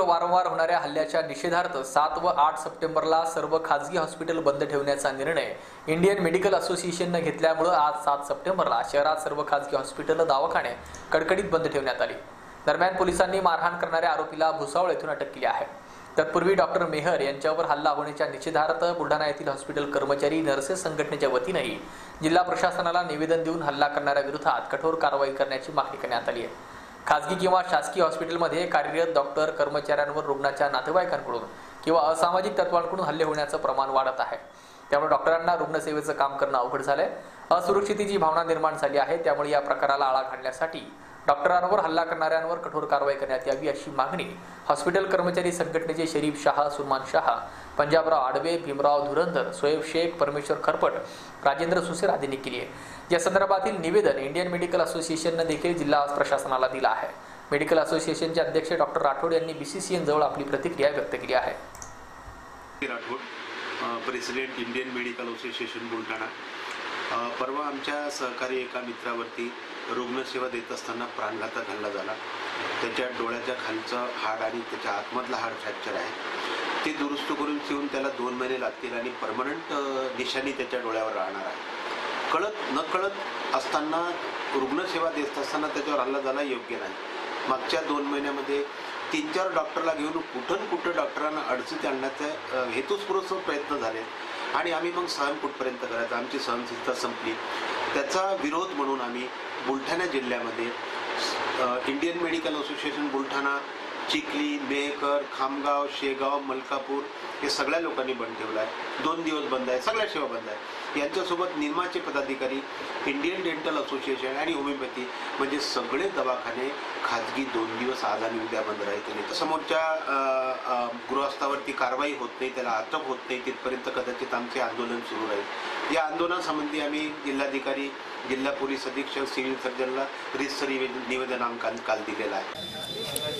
वारंवार होणाऱ्या हल्ल्याच्या निषेधार्थ सात व आठ सप्टेंबरला सर्व खाजगी हॉस्पिटल बंद ठेवण्याचा निर्णय इंडियन मेडिकल असोसिएशननं घेतल्यामुळं आज सात सप्टेंबरला शहरात सर्व खाजगी हॉस्पिटल दवाखाने कडकडीत बंद ठेवण्यात आली. दरम्यान पोलिसांनी मारहाण करणाऱ्या आरोपीला भुसावळ येथून अटक केली आहे. तत्पूर्वी डॉक्टर मेहर यांच्यावर हल्ला होण्याच्या निषेधार्थ बुलढाणा येथील हॉस्पिटल कर्मचारी नर्सेस संघटनेच्या वतीनंही जिल्हा प्रशासनाला निवेदन देऊन हल्ला करणाऱ्या विरोधात कठोर कारवाई करण्याची मागणी करण्यात आली आहे. खाजगी किंवा शासकीय हॉस्पिटलमध्ये कार्यरत डॉक्टर कर्मचाऱ्यांवर रुग्णाच्या नातेवाईकांकडून किंवा असामाजिक तत्वांकडून हल्ले होण्याचं प्रमाण वाढत आहे. त्यामुळे डॉक्टरांना रुग्णसेवेचं काम करणं अवघड झालंय. असुरक्षितेची भावना निर्माण झाली आहे. त्यामुळे या प्रकाराला आळा घालण्यासाठी डॉक्टरांवर हल्ला करणाऱ्यांवर कठोर कारवाई करण्यात यावी अशी मागणी हॉस्पिटल कर्मचारी संघटनेचे शरीफ शहा सुमान शहा पंजाबराव आडवे भीमराव धुरंधर सोयब शेख परमेश्वर खरपट राजेंद्र सुसेर आदींनी केली आहे. या संदर्भातील निवेदन इंडियन मेडिकल असोसिएशननं देखील जिल्हा प्रशासनाला दिलं आहे. मेडिकल असोसिएशनचे अध्यक्ष डॉक्टर राठोड यांनी बी सी सी जवळ आपली प्रतिक्रिया व्यक्त केली आहे. Rathod president Indian medical association Buldhana परवा आमच्या सहकारी एका मित्रावरती रुग्णसेवा देत असताना प्राणघातक हल्ला झाला. त्याच्या डोळ्याच्या खालचं हाड आणि त्याच्या आतमधलं हाड फ्रॅक्चर आहे. ते दुरुस्त करून ठेवून त्याला दोन महिने लागतील आणि परमनंट निशाणी त्याच्या डोळ्यावर राहणार आहे. कळत न कळत असताना रुग्णसेवा देत असताना त्याच्यावर हल्ला झाला योग्य नाही. मागच्या दोन महिन्यामध्ये तीन चार डॉक्टरला घेऊन कुठं कुठं डॉक्टरांना अडचणीत आणण्याचा अ, हेतुस्पुरस्सर प्रयत्न झाले. आणि आम्ही मग सहन कुठपर्यंत करायचं? आमची सहनशीलता संपली. त्याचा विरोध म्हणून आम्ही बुलढाणा जिल्ह्यामध्ये Indian medical association Buldhana Chikhli Mehkar Khamgaon Shegaon Malkapur हे सगळ्या लोकांनी बंद ठेवला आहे. दोन दिवस बंद आहे. सगळ्या सेवा बंद आहे. यांच्यासोबत निर्माचे पदाधिकारी इंडियन डेंटल असोसिएशन आणि होमिओपॅथी म्हणजे सगळे दवाखाने खाजगी दोन दिवस आज आणि उद्या बंद राहतील. समोरच्या गृहस्थावरती कारवाई होत नाही त्याला अटक होत नाही तिथपर्यंत कदाचित आमचे आंदोलन सुरू राहील. या आंदोलनासंबंधी आम्ही जिल्हाधिकारी जिल्हा पोलीस अधीक्षक सिव्हिल सर्जनला रितसर निवेदन निवेदन काल दिलेलं आहे.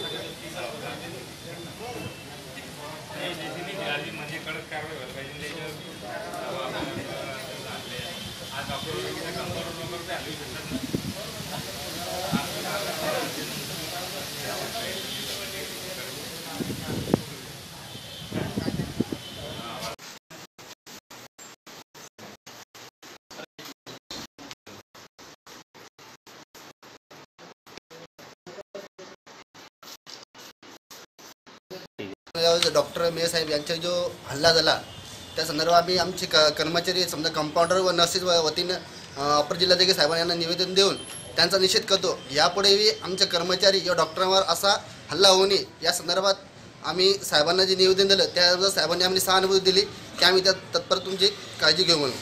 आधी म्हणजे कडक कारवाई व्हायला पाहिजे त्याच्यावर आज डॉक्टर काम करून वगैरे ते हलवू शकतात ना जो डॉक्टर मे साहेब यांचा जो हल्ला झाला त्या संदर्भात आम्ही आमचे क कर्मचारी समजा कंपाऊंडर व नर्सेस वतीनं अपर जिल्हाधिकारी साहेबांना यांना निवेदन देऊन त्यांचा निषेध करतो. यापुढेही आमचे कर्मचारी या डॉक्टरांवर असा हल्ला होऊ नये या संदर्भात आम्ही साहेबांना जे निवेदन दिलं त्या साहेबांनी आम्ही सहानुभूती दिली की आम्ही त्या तत्पर तुमची काळजी घेऊ म्हणून.